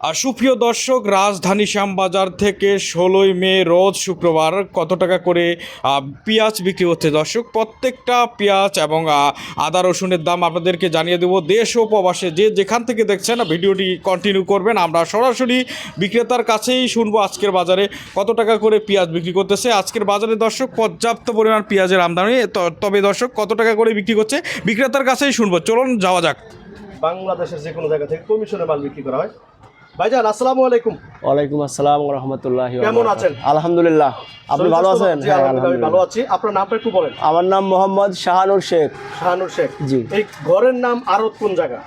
আর সুপ্রিয় দর্শক, রাজধানী শ্যামবাজার থেকে ষোলোই মে রোজ শুক্রবার কত টাকা করে পেঁয়াজ বিক্রি হচ্ছে? দর্শক, প্রত্যেকটা পেঁয়াজ এবং আদা রসুনের দাম আপনাদেরকে জানিয়ে দেবো। দেশ ও প্রবাসে যে যেখান থেকে দেখছেন, ভিডিওটি কন্টিনিউ করবেন। আমরা সরাসরি বিক্রেতার কাছেই শুনব আজকের বাজারে কত টাকা করে পেঁয়াজ বিক্রি করতেছে। আজকের বাজারে দর্শক, পর্যাপ্ত পরিমাণ পেঁয়াজের আমদানি। তবে দর্শক, কত টাকা করে বিক্রি করছে, বিক্রেতার কাছেই শুনব। চলুন, যাওয়া যাক। বাংলাদেশের যে কোনো জায়গা থেকে কমিশনে মাল বিক্রি করা হয়। ভাইজান আসসালামু আলাইকুম। ওয়ালাইকুম আসসালাম রহমতুল্লাহ কেমন আছেন? আলহামদুলিল্লাহ। আপনি ভালো আছেন? হ্যাঁ, ভালো আছি। আপনার নামটা একটু বলেন। আমার নাম মোহাম্মদ শাহানুর শেখ। শাহানুর শেখ। জি। এই ঘরের নাম আরত কোন জায়গা?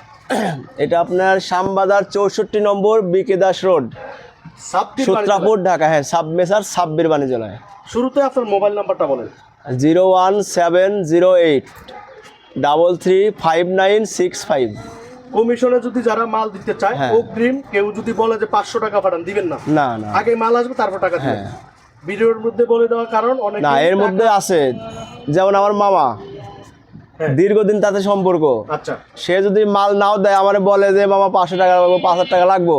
এটা আপনার শ্যামবাজার চৌষট্টি নম্বর বিকে দাস রোড। সূত্রাপুর ঢাকা। হ্যাঁ সাবমেসার সাব্বির বাণিজ্যালয়। শুরুতে আপনার মোবাইল নাম্বারটা বলেন। Zero one seven zero eight double three five nine six five. কমিশনে যদি যারা মাল দিতে চায় হ্যাঁ। অগ্রিম কেউ যদি বলে যে পাঁচশো টাকা পাঠান দিবেন না। না না। আগে মাল আসবে তারপর টাকা দিবেন। হ্যাঁ। ভিডিওর মধ্যে বলে দেওয়ার কারণ অনেক না এর মধ্যে আছে। যেমন আমার মামা হ্যাঁ। দীর্ঘদিন তাতে সম্পর্ক। আচ্ছা। সে যদি মাল নাও দেয় আমার বলে যে মামা পাঁচশো টাকা লাগবো পাঁচ হাজার টাকা লাগবো।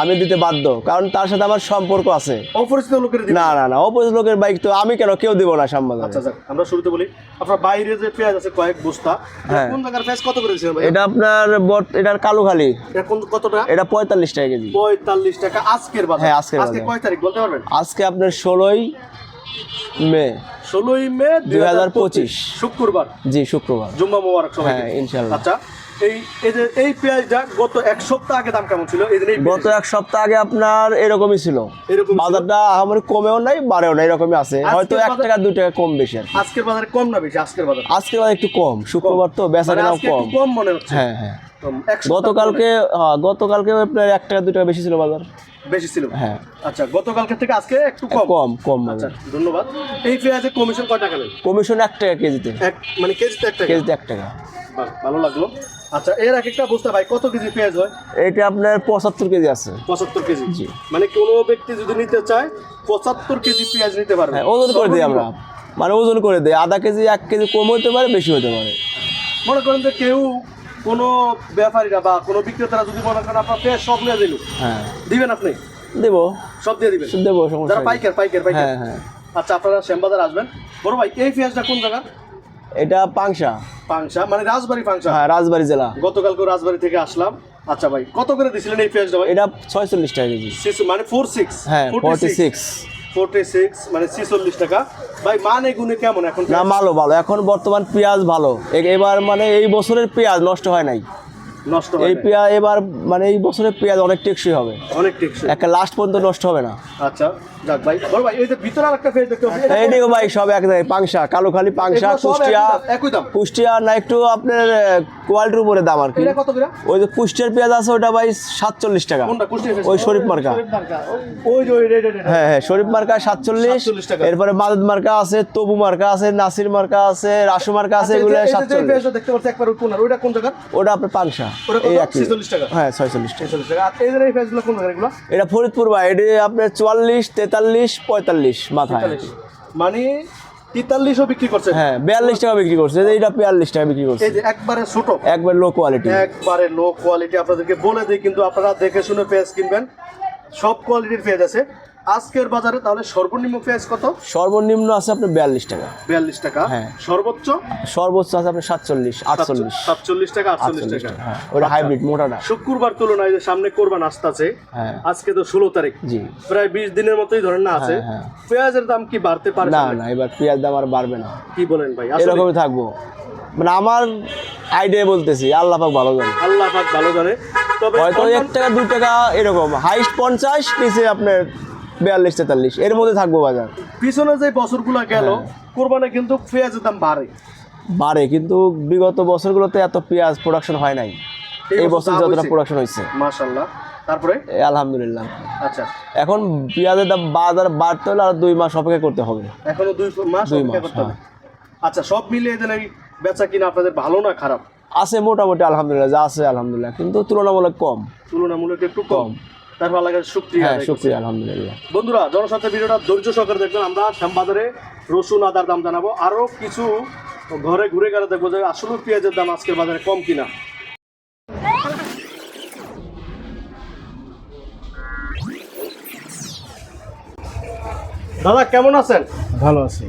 আমি দিতে বাধ্য কারণ তার সাথে আমার সম্পর্ক আছে। অপরিচিত লোকের না না না অপোজিট লোকের বাইক তো আমি কেন কেউ দিব না শ্যামবাজারে আচ্ছা যাক আমরা শুরুতে বলি আপনার বাইরে যে পেঁয়াজ আছে কয়েক বস্তা হ্যাঁ। কোন জায়গার পেঁয়াজ? কত করে ভাই? এটা আপনার বট এটার কালুখালি। এটা কোন কত টাকা এটা পঁয়তাল্লিশ টাকা কেজি। পঁয়তাল্লিশ টাকা আজকের বাজার। হ্যাঁ, আজকের আজকে কয় তারিখ বলতে পারবেন? আজকে আপনার ষোলোই মে। ষোলোই মে দুই হাজার পঁচিশ। 2025 শুক্রবার। জি শুক্রবার। জুম্মা মোবারক সবাইকে। হ্যাঁ, ইনশাল্লাহ। আচ্ছা এই এই যে এই পেঁয়াজটা গত এক সপ্তাহ আগে দাম কেমন ছিল? এই যে গত এক সপ্তাহ আগে আপনার এরকমই ছিল। এরকম বাজারটা আমার কমেও নাই বাড়েও নাই এরকমই আছে। হয়তো এক বাজার- টাকা দুই টাকা কম বেশি আর আজকের বাজারে কম না বেশি? আজকের বাজার? আজকে বাজার একটু কম শুক্রবার তো বেচা মানে কেনাও কম। কম মনে হচ্ছে। হ্যাঁ হ্যাঁ। গতকালকে হ্যাঁ গতকালকে আপনার এক টাকা দুই টাকা বেশি ছিল বাজার। বেশি ছিল? হ্যাঁ। আচ্ছা গতকালকে থেকে আজকে একটু কম? কম কম আচ্ছা ধন্যবাদ। এই পেঁয়াজের কমিশন কয় টাকা নেন কমিশন এক টাকা কেজিতে। এক মানে কেজিতে এক টাকা? কেজিতে এক টাকা। ভালো লাগল। আচ্ছা এর এক একটা বস্তা ভাই কত কেজি পেঁয়াজ হয়? এটা আপনার পঁচাত্তর কেজি আছে। পঁচাত্তর কেজি। জি। মানে কোনো ব্যক্তি যদি নিতে চায় পঁচাত্তর কেজি পেঁয়াজ নিতে পারবে। হ্যাঁ ওজন করে দিই আমরা। মানে ওজন করে দিই। আধা কেজি এক কেজি কম হতে পারে বেশি হতে পারে। মনে করেন যে কেউ কোনো ব্যাপারীরা বা কোনো বিক্রেতারা যদি মনে করেন আপনার পেঁয়াজ সব নিয়ে দিল হ্যাঁ। দিবেন আপনি? দেবো। সব দিয়ে দিবেন? দেবো সমস্যা যারা পাইকার পাইকার পাইকার। হ্যাঁ হ্যাঁ। আচ্ছা আপনারা শ্যামবাজার আসবেন। বড় ভাই এই পেঁয়াজটা কোন জায়গা এটা পাংশা। পাংশা মানে রাজবাড়ি পাংশা হ্যাঁ রাজবাড়ি জেলা। গতকালকে রাজবাড়ি থেকে আসলাম। আচ্ছা ভাই কত করে দিছিলেন এই পেঁয়াজটা ভাই? এটা ছয়চল্লিশ টাকা কেজি। মানে ফোর সিক্স হ্যাঁ ফোরটি সিক্স ফোরটি সিক্স মানে ছিচল্লিশ টাকা। ভাই মানে গুণে কেমন এখন না ভালো ভালো। এখন বর্তমান পেঁয়াজ ভালো। এবার মানে এই বছরের পেঁয়াজ নষ্ট হয় নাই। নষ্ট এই পেঁয়াজ এবার মানে এই বছরের পেঁয়াজ অনেক টেকসই হবে। অনেক টেকসই। একটা লাস্ট পর্যন্ত নষ্ট হবে না। আচ্ছা যাক ভাই। বড় ভাই এই যে ভিতরে একটা পেঁয়াজ দেখতে পাচ্ছি এইদিকে ভাই সব এক জায়গায় পাংশা কালোখালি পাংশা কুষ্টিয়া। একই দাম, কুষ্টিয়া না একটু আপনার কোয়ালিটির উপরে দাম আর কি। এটা কত করে? ওই যে কুষ্টিয়ার পেঁয়াজ আছে ওটা ভাই সাতচল্লিশ টাকা। ওই শরীফ মার্কা। ওই যে হ্যাঁ হ্যাঁ শরীফ মার্কা সাতচল্লিশ। 47 এরপরে মাদুদ মার্কা আছে তবু মার্কা আছে নাসির মার্কা আছে রাসু মার্কা আছে এগুলো সাতচল্লিশ। দেখতে পাচ্ছি একবার কোন কোন জায়গা ওটা আপনার পাংশা। ওটা কত? এই একই 46 টাকা? হ্যাঁ ছয়চল্লিশ টাকা। এটা ফরিদপুর ভাই এটা আপনার চুয়াল্লিশ তেতাল্লিশ পঁয়তাল্লিশ মাথায়। মানে তেতাল্লিশও বিক্রি করছে? হ্যাঁ বিয়াল্লিশ টাকা বিক্রি করছে। এইটা বিয়াল্লিশ টাকা বিক্রি করছে। এই যে একবারে ছোট। একবার লো কোয়ালিটি একবারে লো কোয়ালিটি আপনাদেরকে বলে দিই কিন্তু আপনারা দেখে শুনে পেঁয়াজ কিনবেন। সব কোয়ালিটির পেঁয়াজ আছে। আজকের বাজারে তাহলে সর্বনিম্ন পেঁয়াজ কত? সর্বনিম্ন আছে আপনার বিয়াল্লিশ টাকা। বিয়াল্লিশ টাকা। হ্যাঁ। সর্বোচ্চ? সর্বোচ্চ আছে আপনার সাতচল্লিশ আটচল্লিশ। সাতচল্লিশ টাকা আটচল্লিশ টাকা। হ্যাঁ ওটা হাইব্রিড মোটাটা শুক্রবার তুলনায় যে সামনে কোরবান আসতেছে হ্যাঁ। আজকে তো ষোলো তারিখ। জি। প্রায় বিশ দিনের মতোই ধরেন না আছে। হ্যাঁ। পেঁয়াজের দাম কি বাড়তে পারে না না এবার পেঁয়াজ দাম আর বাড়বে না। কি বলেন ভাই? এরকমই থাকব। মানে আমার আইডিয়া বলতেছি আল্লাহ পাক ভালো জানে। আল্লাহ পাক ভালো জানে। তবে হয়তো এক টাকা দু টাকা এরকম। হাইস্ট পঞ্চাশ নিচে আপনার বিয়াল্লিশ তেতাল্লিশ। এর মধ্যে থাকব বাজার। পিছনে যে বছরগুলো গেল হ্যাঁ। কোরবানে কিন্তু পেঁয়াজের দাম বাড়ে। বাড়ে কিন্তু বিগত বছরগুলোতে এত পেঁয়াজ প্রোডাকশন হয় নাই। এই বছর যতটা প্রোডাকশন হয়েছে। মাশাল্লাহ তারপরে? আলহামদুলিল্লাহ। আচ্ছা। এখন পেঁয়াজের দাম বাজার বাড়তে হলে আর দুই মাস অপেক্ষা করতে হবে। এখনও দুই মাস দুই মাস, হ্যাঁ। আচ্ছা সব মিলিয়ে এই বেচা কিনা আপনাদের ভালো না খারাপ? আছে মোটামুটি আলহামদুলিল্লাহ যা আছে আলহামদুলিল্লাহ কিন্তু তুলনামূলক কম। তুলনামূলক একটু কম। শুক্রিয়া হ্যাঁ, শুক্রিয়া আলহামদুলিল্লাহ। বন্ধুরা ভিডিওটা ধৈর্য সহকারে দেখবেন। আমরা শ্যামবাজারে রসুন আদার দাম জানাব। আরও কিছু ঘরে ঘুরে গেলে দেখব যে আসলে পেঁয়াজের দাম আজকের বাজারে কম কিনা। দাদা কেমন আছেন? ভালো আছি।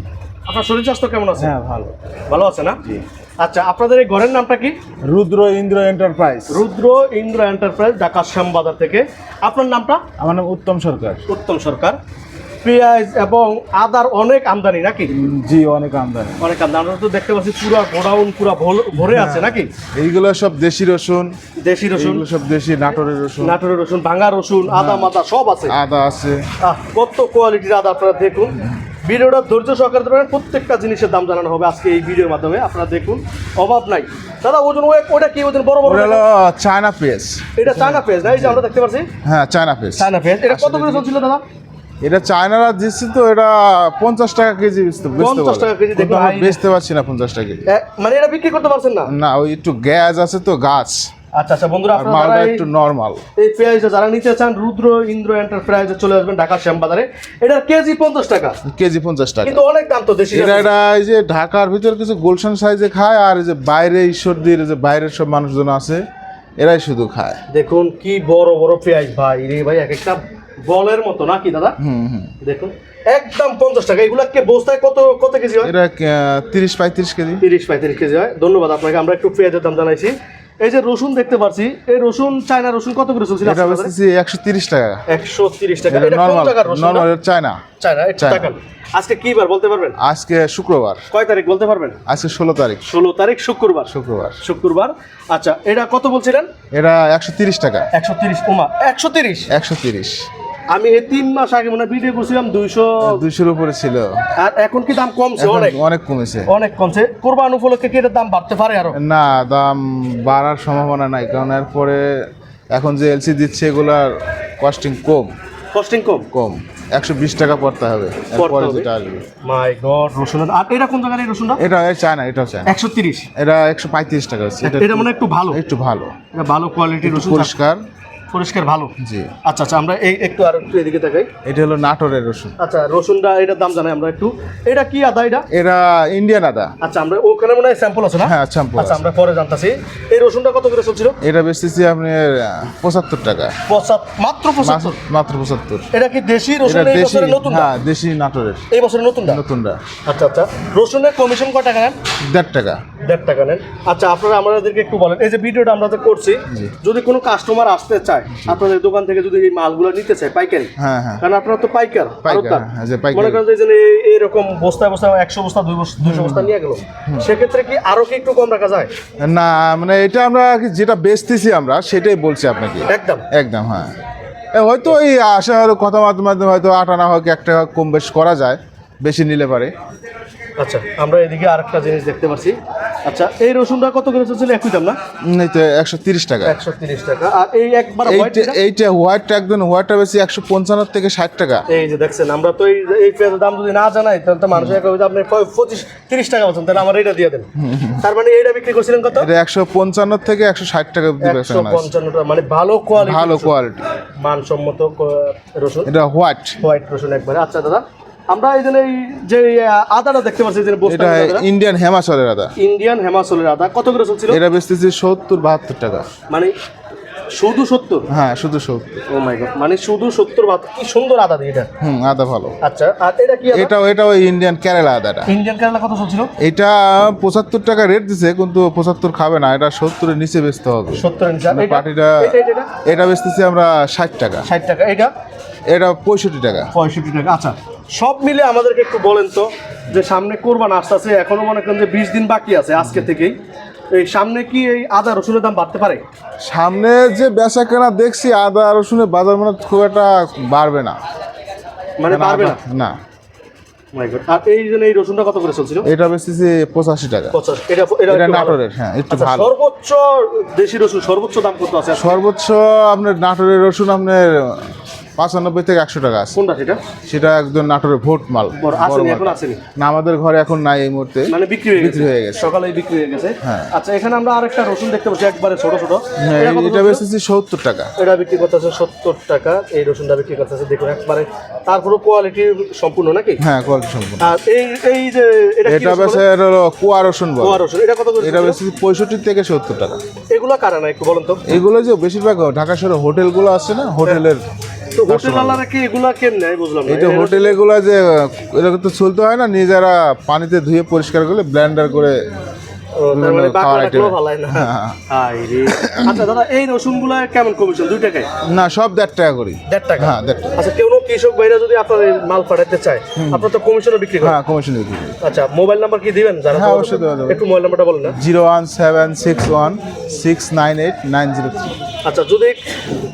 আপনার শরীর স্বাস্থ্য কেমন আছে? হ্যাঁ ভালো। ভালো আছে না? জি। আচ্ছা আপনাদের এই ঘরের নামটা কি? রুদ্র ইন্দ্র এন্টারপ্রাইজ। রুদ্র ইন্দ্র এন্টারপ্রাইজ ঢাকা শ্যামবাজার থেকে। আপনার নামটা? আমার নাম উত্তম সরকার। উত্তম সরকার। পেঁয়াজ এবং আদার অনেক আমদানি নাকি? জি অনেক আমদানি। অনেক আমদানি। আমরা তো দেখতে পাচ্ছি পুরো গোডাউন পুরো ভরে আছে নাকি? এইগুলো সব দেশি রসুন। দেশি রসুন। সব দেশি নাটোরের রসুন। নাটোরের রসুন ভাঙা রসুন আদা মাদা সব আছে। আদা আছে। কত কোয়ালিটির আদা আপনারা দেখুন। ভিডিওটা ধৈর্য সহকারে দেখবেন। প্রত্যেকটা জিনিসের দাম জানানো হবে আজকে এই ভিডিওর মাধ্যমে। আপনারা দেখুন অভাব নাই। দাদা ওজন ওটা কি ওজন? বড় বড় হলো চায়না পেঁয়াজ। এটা চায়না পেজ না? এই যে আমরা দেখতে পাচ্ছি। হ্যাঁ চায়না পেঁয়াজ। চায়না পেজ এটা কত করে চলছিল দাদা? এটা চায়নারা দিচ্ছে তো এটা পঞ্চাশ টাকা কেজি 50 টাকা কেজি, বেচতে পারছি না পঞ্চাশ টাকা কেজি। মানে এটা বিক্রি করতে পারছেন না? না ওই একটু গ্যাস আছে তো গাছ। আচ্ছা আচ্ছা বন্ধুরা আপনারা একটু নর্মাল এই পেঁয়াজটা যারা নিতে চান রুদ্র ইন্দ্র এন্টারপ্রাইজে চলে আসবেন ঢাকা শ্যামবাজারে। এটার কেজি পঞ্চাশ টাকা। কেজি পঞ্চাশ টাকা। কিন্তু অনেক দাম তো দেশি এটা এটা এই যে ঢাকার ভিতরে কিছু গোলশান সাইজে খায় আর এই যে বাইরে ঈশ্বরদীর যে বাইরের সব মানুষজন আছে এরাই শুধু খায়। দেখুন কি বড় বড় পেঁয়াজ ভাই। রে ভাই এক একটা বলের মতো নাকি দাদা? হুম হুম। দেখুন একদম পঞ্চাশ টাকা। এগুলা কে বস্তায় কত কত কেজি হয়? এটা তিরিশ পঁয়ত্রিশ কেজি। তিরিশ পঁয়ত্রিশ কেজি হয়। ধন্যবাদ আপনাকে। আমরা একটু পেঁয়াজের দাম জানাইছি। এই যে রসুন দেখতে পাচ্ছি এই রসুন চায়না রসুন কত করে চলছিল এটা বেচতেছি একশো তিরিশ টাকা। একশো তিরিশ টাকা। এটা এটা কোন জায়গার রসুন? Normal China. China China. তাকান আজকে কি বার বলতে পারবেন? আজকে শুক্রবার। কয় তারিখ বলতে পারবেন? আজকে ষোলো তারিখ। ষোলো তারিখ শুক্রবার। শুক্রবার। শুক্রবার। আচ্ছা এটা কত বলছিলেন? এটা একশো তিরিশ টাকা। একশো তিরিশ ওমা একশো তিরিশ। একশো তিরিশ। আমি এই তিন মাস আগে মনে ভিডিও করছিলাম দুইশো দুইশোর উপরে ছিল। আর এখন কি দাম কমছে? অনেক। অনেক কমেছে। অনেক কমছে। কোরবান উপলক্ষে কি এটার দাম বাড়তে পারে আরও? না দাম বাড়ার সম্ভাবনা নাই কারণ এরপরে এখন যে এলসি দিচ্ছে এগুলার কস্টিং কম। কস্টিং কম? কম। একশো বিশ টাকা পড়তে হবে এরপরে যেটা আসবে। মাই গড রসুনের আর এটা কোন জায়গার রসুনটা? এটা চায় না এটাও চায়না। একশো তিরিশ। এটা একশো পঁয়ত্রিশ টাকা হচ্ছে। এটা মানে একটু ভালো। একটু ভালো। এটা ভালো কোয়ালিটির রসুন পরিষ্কার। পরিষ্কার ভালো? জি। আচ্ছা আচ্ছা আমরা এই একটু আর একটু এদিকে দেখাই। এটা হলো নাটোরের রসুন। আচ্ছা রসুনটা এটার দাম জানাই আমরা একটু। এটা কি আদা এটা? এরা ইন্ডিয়ান আদা। আচ্ছা আমরা ওখানে মনে হয় স্যাম্পল আছে না? হ্যাঁ, sample আচ্ছা। আমরা পরে জানতাছি। এই রসুনটা কত করে চলছিল? এটা বেচতেছি আপনার পঁচাত্তর টাকা। মাত্র পঁচাত্তর? মাত্র- পঁচাত্তর। এটা কি দেশি রসুন এটা এই বছরের নতুন হ্যাঁ দেশি নাটোরের। এই বছরের নতুনটা নতুনটা আচ্ছা আচ্ছা। রসুনের কমিশন কয় টাকা নেন? দেড় টাকা। দেড় টাকা নেন। আচ্ছা আপনারা আমাদেরকে একটু বলেন এই যে ভিডিওটা আমরা তো করছি যদি কোনো কাস্টমার আসতে চায় আপনাদের দোকান থেকে যদি এই মালগুলো নিতে চায় পাইকারি হ্যাঁ হ্যাঁ। কারণ আপনারা তো পাইকার পাইকার, হ্যাঁ। মনে করেন যে এইরকম বস্তায় বস্তায় একশো বস্তা দুই বস্তা দুইশো বস্তা নিয়ে গেল। সেক্ষেত্রে কি আরও কি একটু কম রাখা যায়? না মানে এটা আমরা যেটা বেচতেছি আমরা সেটাই বলছি আপনাকে। একদম। একদম হ্যাঁ। হয়তো এই আসার কথা মাধ্যমে হয়তো আট আনা হোক এক টাকা কম বেশ করা যায় বেশি নিলে পারে। আচ্ছা আমরা এদিকে আরেকটা জিনিস দেখতে পাচ্ছি। আচ্ছা এই রসুনটা কত করে চলছিল একই দাম না? এই তো একশো তিরিশ টাকা। একশো তিরিশ টাকা। আর এই একবার এইটা হোয়াইটটা একদম হোয়াইটটা বেশি একশো পঞ্চান্ন থেকে ষাট টাকা। এই যে দেখছেন আমরা তো এই এই পেঁয়াজের দাম যদি না জানাই তাহলে তো মানুষের কবে যে আপনি পঁচিশ তিরিশ টাকা বলছেন তাহলে আমার এটা দিয়ে দেন। তার মানে এইটা বিক্রি করছিলেন কত? এটা একশো পঞ্চান্ন থেকে একশো ষাট টাকা একশো পঞ্চান্ন টাকা মানে ভালো কোয়ালিটি ভালো কোয়ালিটি মানসম্মত রসুন। এটা হোয়াইট হোয়াইট রসুন একবারে। আচ্ছা দাদা আমরা এই যে এই যে আদাটা দেখতে পাচ্ছি যে এটা ইন্ডিয়ান হেমাচলের আদা। ইন্ডিয়ান হেমাচলের আদা। কত করে চলছিল? এটা বেচতেছি সত্তর বাহাত্তর টাকা। মানে শুধু সত্তর? হ্যাঁ শুধু সত্তর। ও মাই গড মানে শুধু সত্তর বাদ কি সুন্দর আদা দিয়ে এটা? হুম আদা ভালো। আচ্ছা আর এটা কি আদা? এটাও এটাও ইন্ডিয়ান কেরালা আদাটা। ইন্ডিয়ান কেরালা কত চলছিল? এটা পঁচাত্তর টাকা রেট দিছে কিন্তু পঁচাত্তর খাবে না এটা সত্তরের নিচে বেচতে হবে। সত্তর ইঞ্চি আর মানে এটা- পাটিটা এটা এটা- এটা? এটা বেচতেছি আমরা ষাট টাকা। ষাট টাকা এটা? এটা পঁয়ষট্টি টাকা। পঁয়ষট্টি টাকা আচ্ছা। সব মিলে আমাদেরকে একটু বলেন তো যে সামনে কোরবান আসতে আছে এখনও মনে করেন যে বিশ দিন বাকি আছে আজকে থেকেই। এই সামনে কি এই আদা রসুনের দাম বাড়তে পারে? সামনে যে বেচা কেনা দেখছি আদা রসুনের বাজার মানে খুব একটা বাড়বে না। মানে বাড়বে না? না। আর এই জন্য এই রসুনটা কত করে চলছিল? এটা বেচতেছি পঁচাশি টাকা। এটা। নাটোরের হ্যাঁ একটু আচ্ছা, ভালো। সর্বোচ্চ দেশি রসুন সর্বোচ্চ দাম কত আছে? সর্বোচ্চ আপনার নাটোরের রসুন আপনার পাঁচানব্বই থেকে একশো টাকা আছে। কোনটা সেটা? সেটা একদম নাটোরের ভোট মাল আসেনি এখন আসেনি না আমাদের ঘরে এখন নাই এই মুহূর্তে। মানে বিক্রি হয়ে গেছে? হয়ে গেছে। সকালে বিক্রি হয়ে গেছে? হ্যাঁ। আচ্ছা এখানে আমরা আরেকটা রসুন দেখতে পাচ্ছি একবারে ছোট ছোট। হ্যাঁ, এটা বেচতেছি সত্তর টাকা। এটা বিক্রি করতেছে সত্তর টাকা এই রসুনটা বিক্রি করতেছে দেখুন একবারে। তারপরে কোয়ালিটি সম্পূর্ণ নাকি? হ্যাঁ কোয়ালিটি সম্পূর্ণ। আর এই এই যে এটা এটা রসুন বেচে হলো কুয়া রসুন বলে। কুয়া রসুন এটা কত করে এটা? বেশি পঁয়ষট্টি থেকে সত্তর টাকা। এগুলা কারা না একটু বলেন তো। এগুলো যে বেশিরভাগ ঢাকা শহরে হোটেলগুলো আছে না হোটেলের তো হোটেল আলারা কি এগুলা কেন নেয় বুঝলাম এটা যে এরকম তো চলতে হয় না নিজেরা পানিতে ধুয়ে পরিষ্কার করে ব্লেন্ডার করে মানে বিভিন্ন খাওয়ার বাকলা টাকলাও item। ভালায় না? হ্যাঁ। হাই রে। আচ্ছা দাদা এই রসুনগুলা কেমন কমিশন? দুই টাকায়? না সব দেড় টাকা করি দেড় টাকা? হ্যাঁ দেড় টাকা। আচ্ছা কেউ কৃষক ভাইরা যদি আপনার মাল পাঠাতে চায় আপনার তো কমিশনও বিক্রি করেন। হ্যাঁ কমিশন আচ্ছা মোবাইল নাম্বার কি দিবেন? যারা হ্যাঁ, অবশ্যই দেওয়া যাবে। একটু মোবাইল নাম্বারটা বলেন না। Zero one seven six one six nine eight nine zero আচ্ছা যদি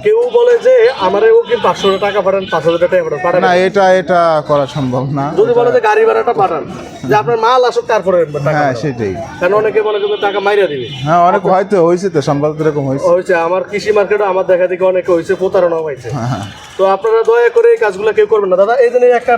কেউ বলে যে আমার কি পাঁচশো টাকা পাঠান পাঁচ হাজার টাকা পাঠান। পাঠান না এটা এটা করা সম্ভব না। যদি বলে যে গাড়ি ভাড়াটা পাঠান যে আপনার মাল আসুক তারপরে হ্যাঁ সেটাই। কারণ অনেকে বলে কিন্তু টাকা মাইরা দিবে। হ্যাঁ অনেক হয়তো হয়েছে তো সম্ভব এরকম হয়েছে। হয়েছে আমার কৃষি মার্কেটে আমার দেখা দেখি অনেকে হয়েছে প্রতারণা হয়েছে। হ্যাঁ, তো আপনারা দয়া করে এই কাজগুলো কেউ করবেন না। দাদা এই জন্য একটা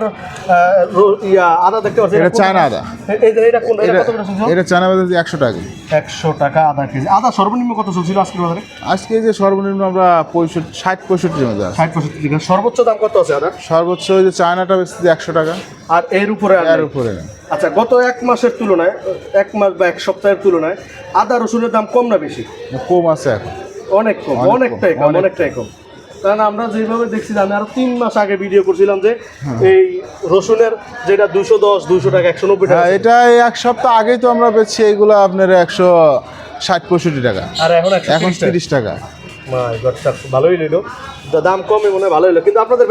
ইয়া আদা দেখতে পাচ্ছেন এটা চায়না আদা। এই যে এটা কোন এটা কত করে চলছে এটা চায়না বাজার একশো টাকা। একশো টাকা আদা কেজি। আদা সর্বনিম্ন কত চলছিল আজকের বাজারে? আজকে যে সর্বনিম্ন আমরা পঁয়ষট্টি ষাট পঁয়ষট্টির মধ্যে আছে। ষাট পঁয়ষট্টি টাকা। সর্বোচ্চ দাম কত আছে আদা? সর্বোচ্চ ওই যে চায়নাটা বেশি একশো টাকা। আর এর উপরে আর এর। উপরে আচ্ছা গত এক মাসের তুলনায় এক মাস বা এক সপ্তাহের তুলনায় আদা রসুনের দাম কম না বেশি? কম আছে এখন। অনেক কম অনেকটাই কম অনেকটাই কম। কারণ আমরা যেভাবে দেখছি আমি আরও তিন মাস আগে ভিডিও করছিলাম যে। এই রসুনের যেটা দুশো দশ দুশো টাকা একশো নব্বই টাকা হ্যাঁ এটা এক সপ্তাহ আগেই তো আমরা বেচছি এইগুলো আপনার একশো ষাট পঁয়ষট্টি টাকা। আর এখন এখন তিরিশ টাকা। ভালোই নিল দাম কমে মনে হয় ভালোই হলো কিন্তু আপনাদের